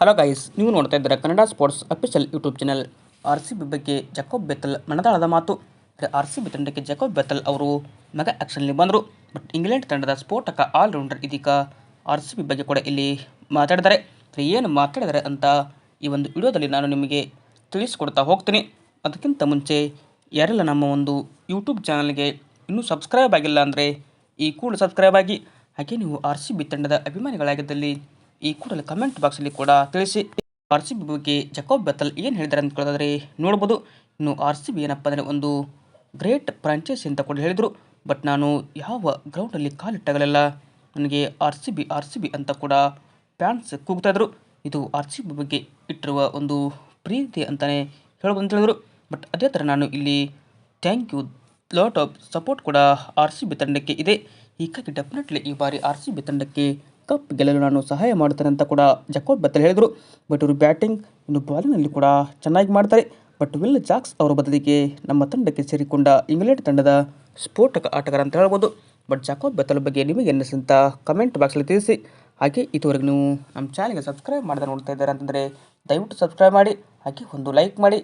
Hello guys ನೀವು ನೋಡ್ತಾ ಇದ್ದೀರಾ Kannada sports official YouTube channel R C B ಬಗ್ಗೆ ಜಕೋಬ್ ಬೆತ್ತಲ್ ಮನದಾಳದ ಮಾತು. ಆರ್ ಸಿ ಬಿ ತಂಡಕ್ಕೆ ಜಕೋಬ್ ಬೆತ್ತಲ್ ಅವರು ಮೆಗಾ ಆ್ಯಕ್ಷನ್ಲಿ ಬಂದರು. ಬಟ್ ಇಂಗ್ಲೆಂಡ್ ತಂಡದ ಸ್ಫೋಟಕ ಆಲ್ರೌಂಡರ್ ಇದೀಗ ಆರ್ ಸಿ ಬಿ ಬಗ್ಗೆ ಕೂಡ ಇಲ್ಲಿ ಮಾತಾಡಿದ್ದಾರೆ. ಏನು ಮಾತಾಡಿದ್ದಾರೆ ಅಂತ ಈ ಒಂದು ವಿಡಿಯೋದಲ್ಲಿ ನಾನು ನಿಮಗೆ ತಿಳಿಸ್ಕೊಡ್ತಾ ಹೋಗ್ತೀನಿ. ಅದಕ್ಕಿಂತ ಮುಂಚೆ ಯಾರೆಲ್ಲ ನಮ್ಮ ಒಂದು ಯೂಟ್ಯೂಬ್ ಚಾನಲ್ಗೆ ಇನ್ನೂ ಸಬ್ಸ್ಕ್ರೈಬ್ ಆಗಿಲ್ಲ ಅಂದರೆ ಈ ಕೂಡ ಸಬ್ಸ್ಕ್ರೈಬ್ ಆಗಿ. ಹಾಗೆ ನೀವು ಆರ್ ಸಿ ಬಿ ತಂಡದ ಅಭಿಮಾನಿಗಳಾಗಿದ್ದಲ್ಲಿ ಈ ಕೂಡಲೇ ಕಮೆಂಟ್ ಬಾಕ್ಸಲ್ಲಿ ಕೂಡ ತಿಳಿಸಿ. ಆರ್ ಸಿ ಬಿ ಬಗ್ಗೆ ಜಕೋಬ್ ಬೆತ್ತಲ್ ಏನು ಹೇಳಿದ್ದಾರೆ ಅಂತ ಕೇಳೋದಾದ್ರೆ ನೋಡ್ಬೋದು. ಇನ್ನು ಆರ್ ಸಿ ಬಿ ಏನಪ್ಪ ಅಂದರೆ ಒಂದು ಗ್ರೇಟ್ ಫ್ರಾಂಚೈಸಿ ಅಂತ ಕೂಡ ಹೇಳಿದರು. ಬಟ್ ನಾನು ಯಾವ ಗ್ರೌಂಡಲ್ಲಿ ಕಾಲಿಟ್ಟಾಗಲೆಲ್ಲ. ನನಗೆ R C B R C B ಅಂತ ಕೂಡ ಫ್ಯಾನ್ಸ್ ಕೂಗ್ತಾಯಿದ್ರು ಇದು ಆರ್ ಸಿ ಬಿ ಬಗ್ಗೆ ಇಟ್ಟಿರುವ ಒಂದು ಪ್ರೀತಿ ಅಂತಲೇ ಹೇಳ್ಬೋದು ಅಂತ ಹೇಳಿದ್ರು. ಬಟ್ ಅದೇ ಥರ ನಾನು ಇಲ್ಲಿ thank you lot of support ಕೂಡ ಆರ್ ಸಿ ಬಿ ತಂಡಕ್ಕೆ ಇದೆ. ಹೀಗಾಗಿ ಡೆಫಿನೆಟ್ಲಿ ಈ ಬಾರಿ ಆರ್ ಸಿ ಬಿ ತಂಡಕ್ಕೆ ಕಪ್ ಗೆಲ್ಲಲು ನಾನು ಸಹಾಯ ಮಾಡ್ತೇನೆ ಅಂತ ಕೂಡ ಜಕೋಬ್ ಬತ್ತಲ್ ಹೇಳಿದರು. ಬಟ್ ಇವರು ಬ್ಯಾಟಿಂಗ್ ಇನ್ನು ಬಾಲಿನಲ್ಲಿ ಕೂಡ ಚೆನ್ನಾಗಿ ಮಾಡ್ತಾರೆ. ಬಟ್ ವಿಲ್ ಜಾಕ್ಸ್ ಅವರ ಬದಲಿಗೆ ನಮ್ಮ ತಂಡಕ್ಕೆ ಸೇರಿಕೊಂಡ ಇಂಗ್ಲೆಂಡ್ ತಂಡದ ಸ್ಫೋಟಕ ಆಟಗಾರ ಅಂತ ಹೇಳ್ಬೋದು. ಬಟ್ ಜಾಕೋಬ್ ಬೆತ್ತಲ್ ಬಗ್ಗೆ ನಿಮಗೆ ಎನ್ನಿಸಿದಂಥ ಕಮೆಂಟ್ ಬಾಕ್ಸಲ್ಲಿ ತಿಳಿಸಿ. ಹಾಗೆ ಇದುವರೆಗೆ ನೀವು ನಮ್ಮ ಚಾನಲ್ಗೆ ಸಬ್ಸ್ಕ್ರೈಬ್ ಮಾಡದೆ ನೋಡ್ತಾ ಇದ್ದಾರೆ ಅಂತಂದರೆ ದಯವಿಟ್ಟು ಸಬ್ಸ್ಕ್ರೈಬ್ ಮಾಡಿ. ಹಾಗೆ ಒಂದು ಲೈಕ್ ಮಾಡಿ.